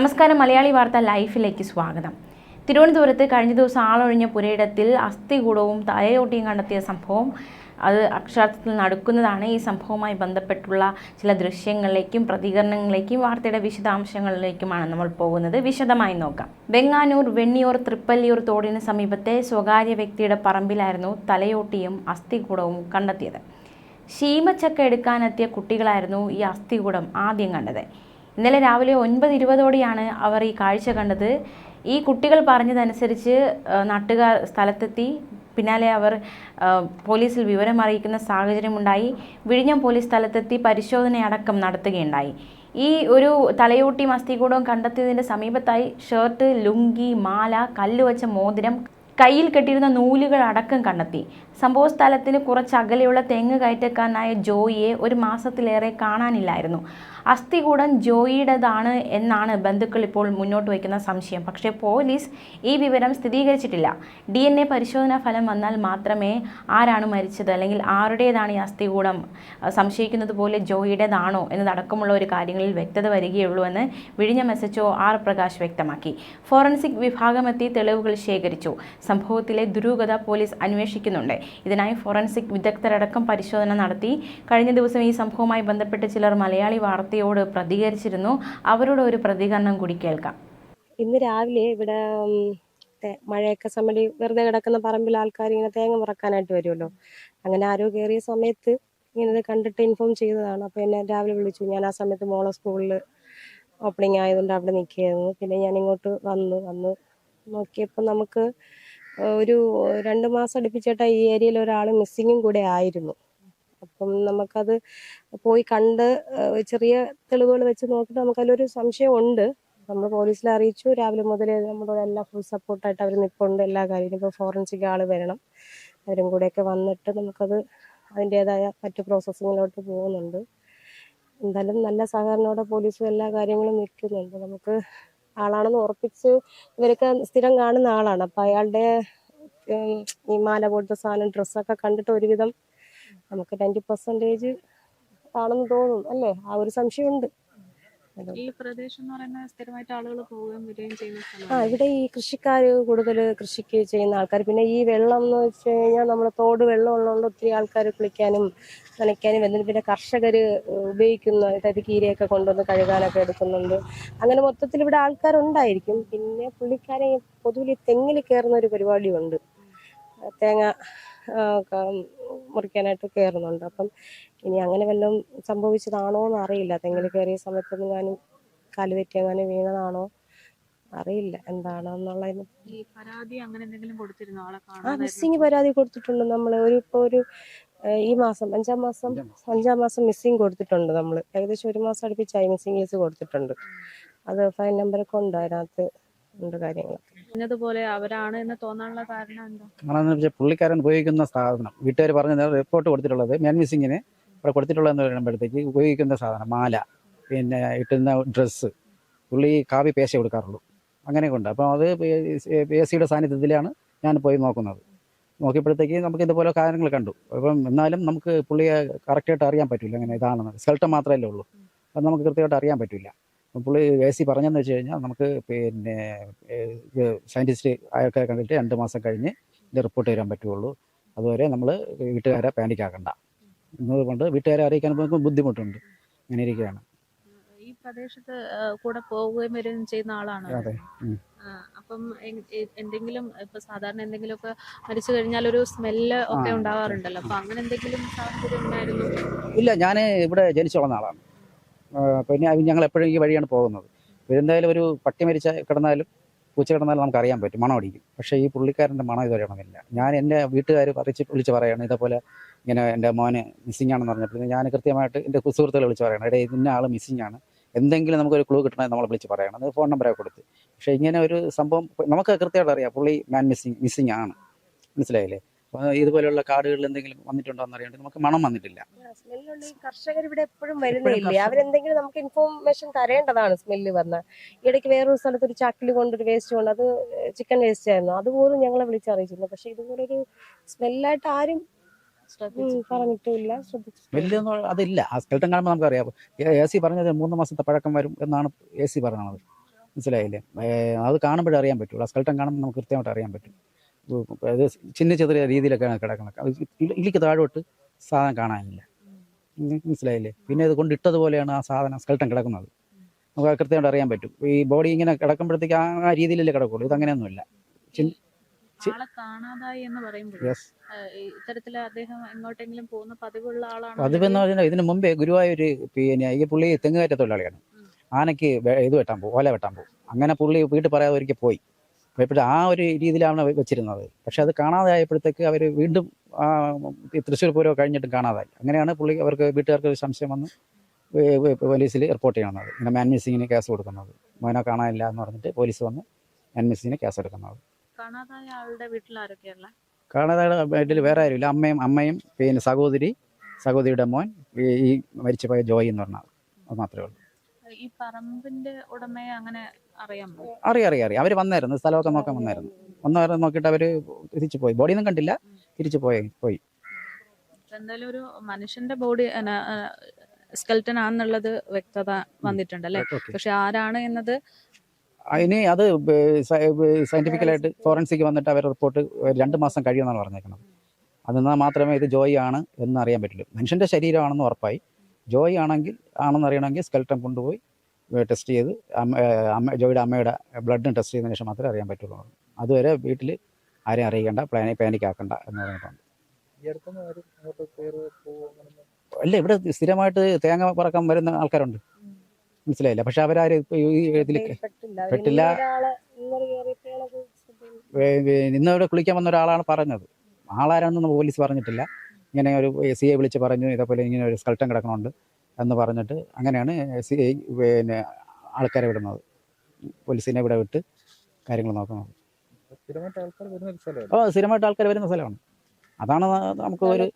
നമസ്കാരം മലയാളി വാർത്ത ലൈഫിലേക്ക് സ്വാഗതം. തിരുവനന്തപുരത്ത് കഴിഞ്ഞ ദിവസം ആളൊഴിഞ്ഞ പുരയിടത്തിൽ അസ്ഥികൂടവും തലയോട്ടിയും കണ്ടെത്തിയ സംഭവം അത് അക്ഷരാർത്ഥത്തിൽ നടക്കുന്നതാണ്. ഈ സംഭവവുമായി ബന്ധപ്പെട്ടുള്ള ചില ദൃശ്യങ്ങളിലേക്കും പ്രതികരണങ്ങളിലേക്കും വാർത്തയുടെ വിശദാംശങ്ങളിലേക്കുമാണ് നമ്മൾ പോകുന്നത്. വിശദമായി നോക്കാം. വെങ്ങാനൂർ വെണ്ണിയൂർ തൃപ്പല്ലിയൂർ തോടിന് സമീപത്തെ സ്വകാര്യ വ്യക്തിയുടെ പറമ്പിലായിരുന്നു തലയോട്ടിയും അസ്ഥികൂടവും കണ്ടെത്തിയത്. ശീമച്ചക്ക എടുക്കാനെത്തിയ കുട്ടികളായിരുന്നു ഈ അസ്ഥികൂടം ആദ്യം കണ്ടത്. ഇന്നലെ രാവിലെ ഒൻപത് ഇരുപതോടെയാണ് അവർ ഈ കാഴ്ച കണ്ടത്. ഈ കുട്ടികൾ പറഞ്ഞതനുസരിച്ച് നാട്ടുകാർ സ്ഥലത്തെത്തി. പിന്നാലെ അവർ പോലീസിൽ വിവരം അറിയിക്കുന്ന സാഹചര്യമുണ്ടായി. വിഴിഞ്ഞം പോലീസ് സ്ഥലത്തെത്തി പരിശോധനയടക്കം നടത്തുകയുണ്ടായി. ഈ ഒരു തലയോട്ടി മസ്തികൂടവും കണ്ടെത്തിയതിന്റെ സമീപത്തായി ഷർട്ട് ലുങ്കി മാല കല്ലുവച്ച മോതിരം കയ്യിൽ കെട്ടിയിരുന്ന നൂലുകൾ അടക്കം കണ്ടെത്തി. സംഭവ സ്ഥലത്തിന് കുറച്ച് അകലെയുള്ള തെങ്ങ് കയറ്റക്കാരനായ ജോയിയെ ഒരു മാസത്തിലേറെ കാണാനില്ലായിരുന്നു. അസ്ഥികൂടം ജോയിയുടേതാണ് എന്നാണ് ബന്ധുക്കൾ ഇപ്പോൾ മുന്നോട്ട് വയ്ക്കുന്ന സംശയം. പക്ഷേ പോലീസ് ഈ വിവരം സ്ഥിരീകരിച്ചിട്ടില്ല. ഡി എൻ എ പരിശോധനാ ഫലം വന്നാൽ മാത്രമേ ആരാണ് മരിച്ചത് അല്ലെങ്കിൽ ആരുടേതാണ് ഈ അസ്ഥികൂടം കൂടം സംശയിക്കുന്നത് പോലെ ജോയിയുടേതാണോ എന്നതടക്കമുള്ള ഒരു കാര്യങ്ങളിൽ വ്യക്തത വരികയുള്ളൂ എന്ന് വിഴിഞ്ഞ എസ് എച്ച് ആർ പ്രകാശ് വ്യക്തമാക്കി. ഫോറൻസിക് വിഭാഗമെത്തി തെളിവുകൾ ശേഖരിച്ചു. സംഭവത്തിലെ ദുരൂഹത പോലീസ് അന്വേഷിക്കുന്നുണ്ട്. ഇതിനായി ഫോറൻസിക് വിദഗ്ധരടക്കം പരിശോധന നടത്തി. കഴിഞ്ഞ ദിവസം ഈ സംഭവവുമായി ബന്ധപ്പെട്ട് ചിലർ മലയാളി വാർത്തയോട് പ്രതികരിച്ചിരുന്നു. അവരുടെ ഒരു പ്രതികരണം കൂടി കേൾക്കാം. ഇന്ന് രാവിലെ ഇവിടെ മഴയൊക്കെ സമയം വെറുതെ കിടക്കുന്ന പറമ്പിൽ ആൾക്കാർ ഇങ്ങനെ തേങ്ങ മുറക്കാനായിട്ട് വരുമല്ലോ. അങ്ങനെ ആരോ കയറിയ സമയത്ത് ഇങ്ങനെ കണ്ടിട്ട് ഇൻഫോം ചെയ്തതാണ്. അപ്പോൾ എന്നെ രാവിലെ വിളിച്ചു. ഞാൻ ആ സമയത്ത് മോളെ സ്കൂളിൽ ഓപ്പണിംഗ് ആയതുകൊണ്ട് അവിടെ നിൽക്കുകയായിരുന്നു. പിന്നെ ഞാൻ ഇങ്ങോട്ട് വന്നു. വന്ന് നോക്കിയപ്പോൾ നമുക്ക് ഒരു രണ്ട് മാസം അടുപ്പിച്ചേട്ടാ ഈ ഏരിയയിൽ ഒരാൾ മിസ്സിങ്ങും കൂടെ ആയിരുന്നു. അപ്പം നമുക്കത് പോയി കണ്ട് ചെറിയ തെളിവുകൾ വെച്ച് നോക്കിയിട്ട് നമുക്കതിലൊരു സംശയം ഉണ്ട്. നമ്മൾ പോലീസിൽ അറിയിച്ചു. രാവിലെ മുതൽ നമ്മളോട് എല്ലാ ഫുൾ സപ്പോർട്ടായിട്ട് അവർ നിൽപ്പുണ്ട് എല്ലാ കാര്യത്തിനും ഇപ്പോൾ ഫോറൻസിക് ആൾ വരണം. അവരും കൂടെയൊക്കെ വന്നിട്ട് നമുക്കത് അതിന്റേതായ മറ്റു പ്രോസസ്സിങ്ങിലോട്ട് പോകുന്നുണ്ട്. എന്തായാലും നല്ല സഹകരണത്തോടെ പോലീസും എല്ലാ കാര്യങ്ങളും നിൽക്കുന്നുണ്ട്. നമുക്ക് ആളാണെന്ന് ഉറപ്പിച്ച് ഇവരൊക്കെ സ്ഥിരം കാണുന്ന ആളാണ്. അപ്പം അയാളുടെ ഈ മാല പോലത്തെ സാധനം ഡ്രസ്സൊക്കെ കണ്ടിട്ട് ഒരുവിധം നമുക്ക് നയന്റി പെർസെന്റേജ് ആണെന്ന് തോന്നും അല്ലേ? ആ ഒരു സംശയമുണ്ട്. ഈ പ്രദേശം എന്ന് പറയുന്നത് സ്ഥിരമായിട്ട് ആളുകൾ പോവുകയും വരികയും ചെയ്യുന്ന ആ ഇവിടെ ഈ കൃഷിക്കാർ കൂടുതൽ കൃഷിക്ക് ചെയ്യുന്ന ആൾക്കാർ പിന്നെ ഈ വെള്ളം എന്ന് വെച്ച് കഴിഞ്ഞാൽ നമ്മുടെ തോട് വെള്ളം ഉള്ളതുകൊണ്ട് ഒത്തിരി ആൾക്കാർ കുളിക്കാനും നനയ്ക്കാനും വരുന്നുണ്ട്. പിന്നെ കർഷകർ ഉപയോഗിക്കുന്ന അതായത് കീരയൊക്കെ കൊണ്ടുവന്ന് കഴുകാനൊക്കെ എടുക്കുന്നുണ്ട്. അങ്ങനെ മൊത്തത്തിൽ ഇവിടെ ആൾക്കാരുണ്ടായിരിക്കും. പിന്നെ പുള്ളിക്കാരെ പൊതുവിൽ തെങ്ങിൽ കയറുന്ന ഒരു പരിപാടിയുണ്ട്. തേങ്ങ മുറിക്കാനായിട്ട് കയറുന്നുണ്ട് അപ്പം ഇനി അങ്ങനെ വല്ലതും സംഭവിച്ചതാണോ എന്ന് അറിയില്ല തെങ്ങിൽ കയറിയ സമയത്തൊന്നും ഞാനും കാൽ തെറ്റി വീണതാണോ അറിയില്ല. എന്താണെന്നുള്ള ഈ പരാതി അങ്ങനെ എന്തെങ്കിലും കൊടുത്തിരുന്നു? ആളെ ആ മിസ്സിങ് പരാതി കൊടുത്തിട്ടുണ്ട് നമ്മൾ ഒരു ഇപ്പോൾ ഒരു ഈ മാസം അഞ്ചാം മാസം അഞ്ചാം മാസം. മിസ്സിങ് കൊടുത്തിട്ടുണ്ട് നമ്മൾ ഏകദേശം ഒരു മാസം അടുപ്പിച്ചായി മിസ്സിങ് കേസ് കൊടുത്തിട്ടുണ്ട്. അത് ഫയൽ നമ്പറൊക്കെ ഉണ്ട് അതിനകത്ത്. ഉണ്ട് കാര്യങ്ങൾ പറഞ്ഞതുപോലെ അവരാണ് എന്ന് തോന്നാനുള്ള കാരണം എന്താ? ആണെന്ന് വെച്ചാൽ പുള്ളിക്കാരൻ ഉപയോഗിക്കുന്ന സാധനം വീട്ടുകാർ പറഞ്ഞ റിപ്പോർട്ട് കൊടുത്തിട്ടുള്ളത് മേൻ മിസ്സിങ്ങിന് ഇവിടെ കൊടുത്തിട്ടുള്ളതെന്ന് പറയുമ്പോഴത്തേക്ക് ഉപയോഗിക്കുന്ന സാധനം മാല പിന്നെ ഇട്ടുന്ന ഡ്രസ്സ് പുള്ളി കാവി പേശ കൊടുക്കാറുള്ളൂ. അങ്ങനെ ഉണ്ട് അപ്പോൾ അത് എ സിയുടെ സാന്നിധ്യത്തിലാണ് ഞാൻ പോയി നോക്കുന്നത്. നോക്കിയപ്പോഴത്തേക്ക് നമുക്ക് ഇതുപോലെ കാര്യങ്ങൾ കണ്ടു. അപ്പം എന്നാലും നമുക്ക് പുള്ളിയെ കറക്റ്റായിട്ട് അറിയാൻ പറ്റില്ല. അങ്ങനെ ഇതാണെന്ന്. സ്കെൽട്ടം മാത്രമല്ലേ ഉള്ളൂ. അത് നമുക്ക് കൃത്യമായിട്ട് അറിയാൻ പറ്റില്ല. പുള്ളി എ സി പറഞ്ഞതെന്ന് വെച്ച് കഴിഞ്ഞാൽ നമുക്ക് പിന്നെ സയന്റിസ്റ്റ് ആയൊക്കെ കണ്ടിട്ട് രണ്ട് മാസം കഴിഞ്ഞ് ഇത് റിപ്പോർട്ട് തരാൻ പറ്റുള്ളൂ. അതുവരെ നമ്മൾ വീട്ടുകാരെ പാനിക് ആക്കണ്ട. എന്നതുകൊണ്ട് വീട്ടുകാരെ അറിയിക്കാൻ പോകുമ്പോൾ ബുദ്ധിമുട്ടുണ്ട്. അങ്ങനെ ഇരിക്കുകയാണ്. ഈ പ്രദേശത്ത് കൂടെ പോവുകയും വരികയും ചെയ്യുന്ന ആളാണ് അതെ. അപ്പം എന്തെങ്കിലും ഇപ്പൊ സാധാരണ എന്തെങ്കിലുമൊക്കെ മരിച്ചു കഴിഞ്ഞാൽ ഒരു സ്മെല്ല് ഒക്കെ ഉണ്ടാവാറുണ്ടല്ലോ. അപ്പൊ അങ്ങനെ എന്തെങ്കിലും സാഹചര്യം ഉണ്ടായിരുന്നു? ഇല്ല ഞാൻ ഇവിടെ ജനിച്ചു വളർന്ന ആളാണ് പിന്നെ ഞങ്ങൾ എപ്പോഴും ഈ വഴിയാണ് പോകുന്നത്. ഇപ്പൊ എന്തായാലും ഒരു പട്ടി മരിച്ച കിടന്നാലും പൂച്ച കിടന്നാലും നമുക്ക് അറിയാൻ പറ്റും മണം അടിക്കും. പക്ഷേ ഈ പുള്ളിക്കാരന്റെ മണം ഇതുവരെ അറിയണമെന്നില്ല ഞാൻ എന്റെ വീട്ടുകാർ പറിച്ച് വിളിച്ച് പറയാണ് ഇതേപോലെ ഇങ്ങനെ എന്റെ മോന് മിസ്സിംഗ് ആണെന്ന് പറഞ്ഞപ്പോൾ ഞാൻ കൃത്യമായിട്ട് എന്റെ സുഹൃത്തുക്കളെ വിളിച്ച് പറയണം ഇടയിൽ ഇന്ന ആൾ മിസ്സിംഗ് ആണ്. എന്തെങ്കിലും നമുക്കൊരു ക്ലൂ കിട്ടണമെങ്കിൽ നമ്മൾ വിളിച്ച് പറയണം. അത് ഫോൺ നമ്പറൊക്കെ കൊടുത്ത്. പക്ഷേ ഇങ്ങനെ ഒരു സംഭവം നമുക്ക് കൃത്യമായിട്ട് അറിയാം പുള്ളി മാൻ മിസ്സിങ് മിസ്സിംഗ് ആണ്. മനസ്സിലായില്ലേ? അപ്പോൾ ഇതുപോലെയുള്ള കാടുകളിൽ എന്തെങ്കിലും വന്നിട്ടുണ്ടോ എന്ന് അറിയാണ്ട് നമുക്ക് മണം വന്നിട്ടില്ല. കർഷകർ ഇവിടെ എപ്പോഴും വരുന്നില്ലേ അവരെന്തെങ്കിലും നമുക്ക് ഇൻഫോർമേഷൻ തരേണ്ടതാണ് സ്മെല്ല് വന്ന. ഇടയ്ക്ക് വേറൊരു സ്ഥലത്ത് ഒരു ചക്കിൽ കൊണ്ടൊരു വേസ്റ്റ് കൊണ്ട് അത് ചിക്കൻ വേസ്റ്റ് ആയിരുന്നു. അതുപോലും ഞങ്ങളെ വിളിച്ചറിയിച്ചില്ല പക്ഷെ ഇതുപോലൊരു സ്മെല്ലായിട്ട് ആരും വലിയ അതില്ല. ആ സ്കെൽട്ടൻ കാണുമ്പോൾ നമുക്കറിയാം. എ സി പറഞ്ഞത് മൂന്ന് മാസത്തെ പഴക്കം വരും എന്നാണ് എ സി പറയുന്നത് മനസ്സിലായില്ലേ? അത് കാണുമ്പോഴേ അറിയാൻ പറ്റുള്ളൂ ആ കാണുമ്പോൾ നമുക്ക് കൃത്യമായിട്ട് അറിയാൻ പറ്റും. അത് ചിന്ന ചെറിയ രീതിയിലൊക്കെയാണ് കിടക്കുന്നത് ഇല്ലിക്ക് ഇലി- താഴോട്ട് സാധനം കാണാനില്ല. മനസ്സിലായില്ലേ? പിന്നെ ഇത് കൊണ്ടിട്ടതുപോലെയാണ് ആ സാധനം സ്കെൽട്ടൻ കിടക്കുന്നത്. നമുക്ക് കൃത്യമായിട്ട് അറിയാൻ പറ്റും. ഈ ബോഡി ഇങ്ങനെ കിടക്കുമ്പോഴത്തേക്ക് ആ ആ രീതിയിലല്ലേ കിടക്കുള്ളൂ. ഇത് അങ്ങനെയൊന്നുമില്ല. ചിൻ- ചി- ആളെ എന്ന് പറയുമ്പോൾ യെസ് അദ്ദേഹം എങ്ങോട്ടെങ്കിലും പോകുന്ന പതിവുള്ള ആളാണ്? പതിവെന്ന് പറഞ്ഞാൽ ഇതിനു മുമ്പേ ഗുരുവായൂർ പിന്നെ ഈ പുള്ളി തെങ്ങുകയറ്റ തൊഴിലാളിയാണ്. ആനയ്ക്ക് ഇത് വെട്ടാൻ പോകും ഓല വെട്ടാൻ പോകും. അങ്ങനെ പുള്ളി വീട്ടിൽ പറയാതെ ഒരിക്കൽ പോയി. പോയപ്പോഴേ ആ ഒരു രീതിയിലാണ് വെച്ചിരുന്നത്. പക്ഷെ അത് കാണാതെ ആയപ്പോഴത്തേക്ക് അവർ വീണ്ടും തൃശ്ശൂർ പൂരം കഴിഞ്ഞിട്ടും കാണാതായി. അങ്ങനെയാണ് പുള്ളി അവർക്ക് വീട്ടുകാർക്ക് ഒരു സംശയം വന്ന് പോലീസിൽ റിപ്പോർട്ട് ചെയ്യണത് ഇങ്ങനെ മാൻ മിസ്സിങ്ങിന് കേസ് കൊടുക്കുന്നത്. മോനെ കാണാനില്ല എന്ന് പറഞ്ഞിട്ട് പോലീസ് വന്ന് മാൻ മിസ്സിങ്ങിന് കേസ് എടുക്കുന്നത്. കാണാതായ വീട്ടിൽ വേറെ ആരുമില്ല. അമ്മയും അമ്മയും പിന്നെ സഹോദരി സഹോദരിയുടെ മോൻ ഈ ഈ മരിച്ചുപോയ ജോയി എന്ന് പറഞ്ഞാൽ അത് മാത്രമേ ഉള്ളൂ. ഈ പറമ്പിന്റെ ഉടമയെ അങ്ങനെ അറിയാമോ അറിയാം അറിയാം അറിയാം. അവർ വന്നായിരുന്നു സ്ഥലമൊക്കെ നോക്കാൻ വന്നായിരുന്നു. വന്നായിരുന്നു നോക്കിയിട്ട് അവർ തിരിച്ചു പോയി. ബോഡിയൊന്നും കണ്ടില്ല. തിരിച്ചു പോയി പോയി. എന്തായാലും ഒരു മനുഷ്യന്റെ ബോഡി സ്കെൽട്ടൻ ആണെന്നുള്ളത് വ്യക്തത വന്നിട്ടുണ്ട് അല്ലെ? പക്ഷെ ആരാണ് എന്നത്? ഇനി അത് സയന്റിഫിക്കലായിട്ട് ഫോറൻസിക് വന്നിട്ട് അവർ റിപ്പോർട്ട് രണ്ട് മാസം കഴിയുമെന്നാണ് പറഞ്ഞേക്കുന്നത്. അതെന്നാൽ മാത്രമേ ഇത് ജോയി ആണ് എന്ന് അറിയാൻ പറ്റുള്ളൂ. മനുഷ്യന്റെ ശരീരമാണെന്ന് ഉറപ്പായി. ജോയി ആണെങ്കിൽ ആണെന്ന് അറിയണമെങ്കിൽ സ്കെൽട്ടൻ കൊണ്ടുപോയി ടെസ്റ്റ് ചെയ്ത് അമ്മ അമ്മ ജോയുടെ അമ്മയുടെ ബ്ലഡും ടെസ്റ്റ് ചെയ്തതിന് ശേഷം മാത്രമേ അറിയാൻ പറ്റുള്ളൂ. അതുവരെ വീട്ടിൽ ആരെയും അറിയിക്കേണ്ട പ്ലാനി പാനിക് ആക്കണ്ട എന്ന് പറഞ്ഞിട്ടുണ്ട്. അല്ല ഇവിടെ സ്ഥിരമായിട്ട് തേങ്ങ പറക്കാൻ വരുന്ന ആൾക്കാരുണ്ട്. മനസ്സിലായില്ല? പക്ഷെ അവരാരും ഇപ്പൊ ഈ ഇതിൽ പെട്ടില്ല. ഇന്ന് ഇവിടെ കുളിക്കാൻ വന്ന ഒരാളാണ് പറഞ്ഞത്. ആളാരാണെന്ന് പോലീസ് പറഞ്ഞിട്ടില്ല. ഇങ്ങനെ ഒരു സി എ വിളിച്ച് പറഞ്ഞു ഇതേപോലെ ഇങ്ങനെ ഒരു സ്കൾട്ടൻ കിടക്കണുണ്ട് എന്ന് പറഞ്ഞിട്ട് അങ്ങനെയാണ് സി ഐ പിന്നെ ആൾക്കാരെ വിടുന്നത്. പോലീസിനെ ഇവിടെ വിട്ട് കാര്യങ്ങൾ നോക്കുന്നത്. സ്ഥിരമായിട്ട് ആൾക്കാർ വരുന്ന ഒരു സ്ഥലമല്ല? അപ്പോൾ സ്ഥിരമായിട്ട് ആൾക്കാർ വരുന്ന സ്ഥലമാണ്. അതാണ് നമുക്ക് ഒരു